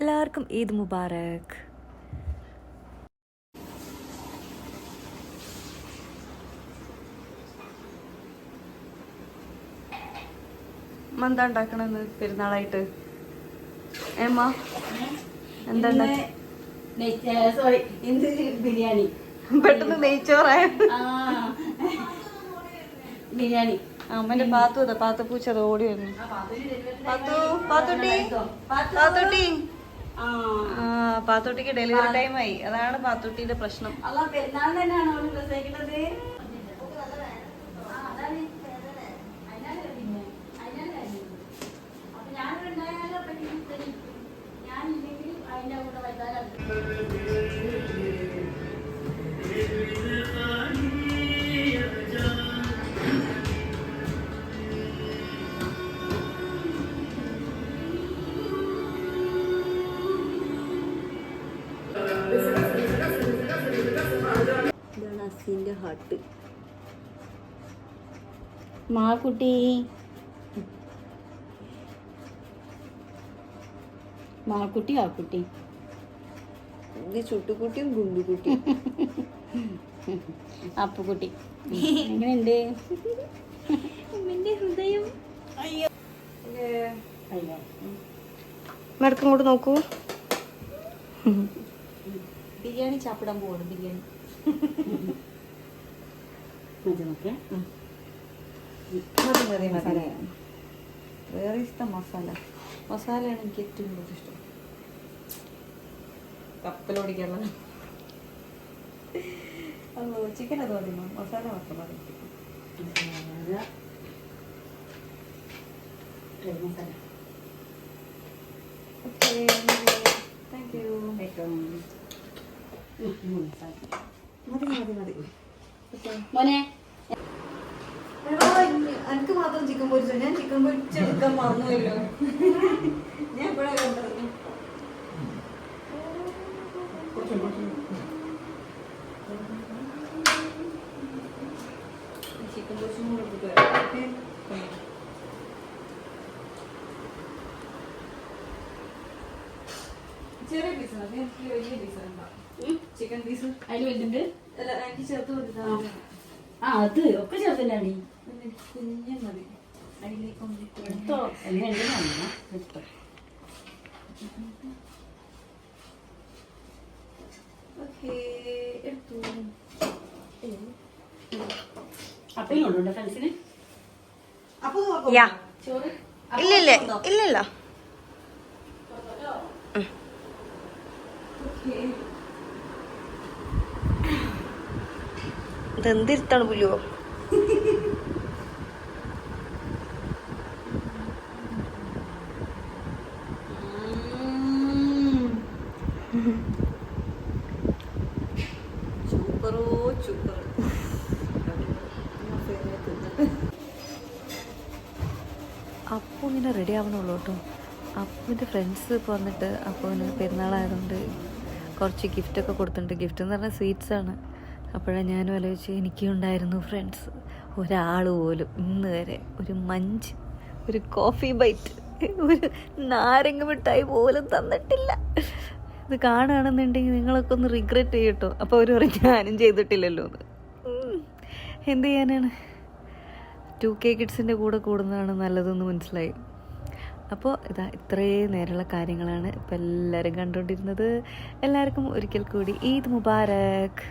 എല്ലാവർക്കും ഈദ് മുബാറക്. എന്താ ഉണ്ടാക്കണെന്ന് പെരുന്നാളായിട്ട്? ഏമ്മ എന്താ ഉണ്ടാക്കി സോറി എന്ത് ബിരിയാണി. പെട്ടെന്ന് നെയ്ച്ചോറായ? ആ. ബിരിയാണി. അമ്മന്റെ പാത്തു അതാ പാത്ത പൂച്ച അത് ഓടി വരുന്നു പാത്തു പാത്തുട്ടി പാത്തുട്ടി. പാത്തുട്ടിക്ക് ഡെലിവറി ടൈം ആയി. അതാണ് പാത്തോട്ടിന്റെ പ്രശ്നം. ഞാനില്ലെങ്കിൽ അതിന്റെ കൂടെ വൈകാരം അസിന്റെ ഹട്ട് മാക്കുട്ടി. മാക്കുട്ടി ആക്കുട്ടി ഇത് ചുട്ടുകുട്ടിയും ഗുണ്ടുകുട്ടിയും. അപ്പുകുട്ടി. എങ്ങനെയുണ്ട്? ഹൃദയം. അയ്യോ. മെടക്കം കൂടെ നോക്കൂ. ബിരിയാണി ചാപ്പിടാൻ പോവാണ് ബിരിയാണി. മതി നോക്കേ. മതി മതി മതി. വേറെ ഇഷ്ടം മസാല. മസാലയാണ് എനിക്ക് ഏറ്റവും കൂടുതൽ ഇഷ്ടം. കപ്പലോടിക്കാനുള്ള. അതോ ചിക്കൻ അത് മതി. മസാല മാത്രം മതി. മസാല. ഓക്കെ താങ്ക് യു മതി മതി മതി. മോനെ എനിക്ക് മാത്രം ചിക്കൻ പൊരിച്ചോ? ഞാൻ ചിക്കൻ പൊരിച്ചെടുക്കാൻ മറന്നുവല്ലോ ഞാൻ എപ്പോഴാ കണ്ടത്? ചിക്കൻ പൊരിച്ചും കൂടെ എടുത്തിട്ട് വരാം. ഓക്കേ? ചെറിയ പീസാണ് എനിക്ക് വലിയ പീസ് ചിക്കൻ പീസ് അതിൽ വലുതുണ്ട്. അല്ല എനിക്ക് ചേർത്ത് കൊടുത്താൽ ആ അത് ഒക്കെ ചേർത്തല്ലാടി കുഞ്ഞ മതി എടുത്തോ. എടുത്തോ അപ്പം കൊണ്ടുണ്ടോ ഫ്രണ്ട്സിന്? അപ്പൊ യാ ചോറ് ഇല്ല ഇല്ല ഇല്ല ഇല്ല ഇതെന്തിരുത്താണ് പുല്ലുവോ സൂപ്പറോ സൂപ്പർ അപ്പു ഇങ്ങനെ റെഡി ആവണുള്ളൂ കേട്ടോ. അപ്പുവിന്റെ ഫ്രണ്ട്സ് ഇപ്പോൾ വന്നിട്ട് അപ്പുവിന് പെരുന്നാളായതുകൊണ്ട് കുറച്ച് ഗിഫ്റ്റൊക്കെ കൊടുത്തിട്ടുണ്ട്. ഗിഫ്റ്റ് എന്ന് പറഞ്ഞാൽ സ്വീറ്റ്സ് ആണ്. അപ്പോഴാണ് ഞാനും ആലോചിച്ച് എനിക്കും ഉണ്ടായിരുന്നു ഫ്രണ്ട്സ് ഒരാൾ പോലും ഇന്ന് വരെ ഒരു മഞ്ച് ഒരു കോഫി ബൈറ്റ് ഒരു നാരങ്ങ മിഠായി പോലും തന്നിട്ടില്ല. ഇത് കാണുകയാണെന്നുണ്ടെങ്കിൽ നിങ്ങളൊക്കെ ഒന്ന് റിഗ്രറ്റ് ചെയ്യട്ടോ. അപ്പോൾ അവർ പറഞ്ഞ് ഞാനും ചെയ്തിട്ടില്ലല്ലോ എന്ന്. എന്ത് ചെയ്യാനാണ്? ടു കെ കിഡ്സിന്റെ കൂടെ കൂടുന്നതാണ് നല്ലതെന്ന് മനസ്സിലായി. അപ്പോൾ ഇതാ ഇത്രയും നേരമുള്ള കാര്യങ്ങളാണ് ഇപ്പോൾ എല്ലാവരും കണ്ടുകൊണ്ടിരുന്നത്. എല്ലാവർക്കും ഒരിക്കൽ കൂടി ഈദ് മുബാരക്.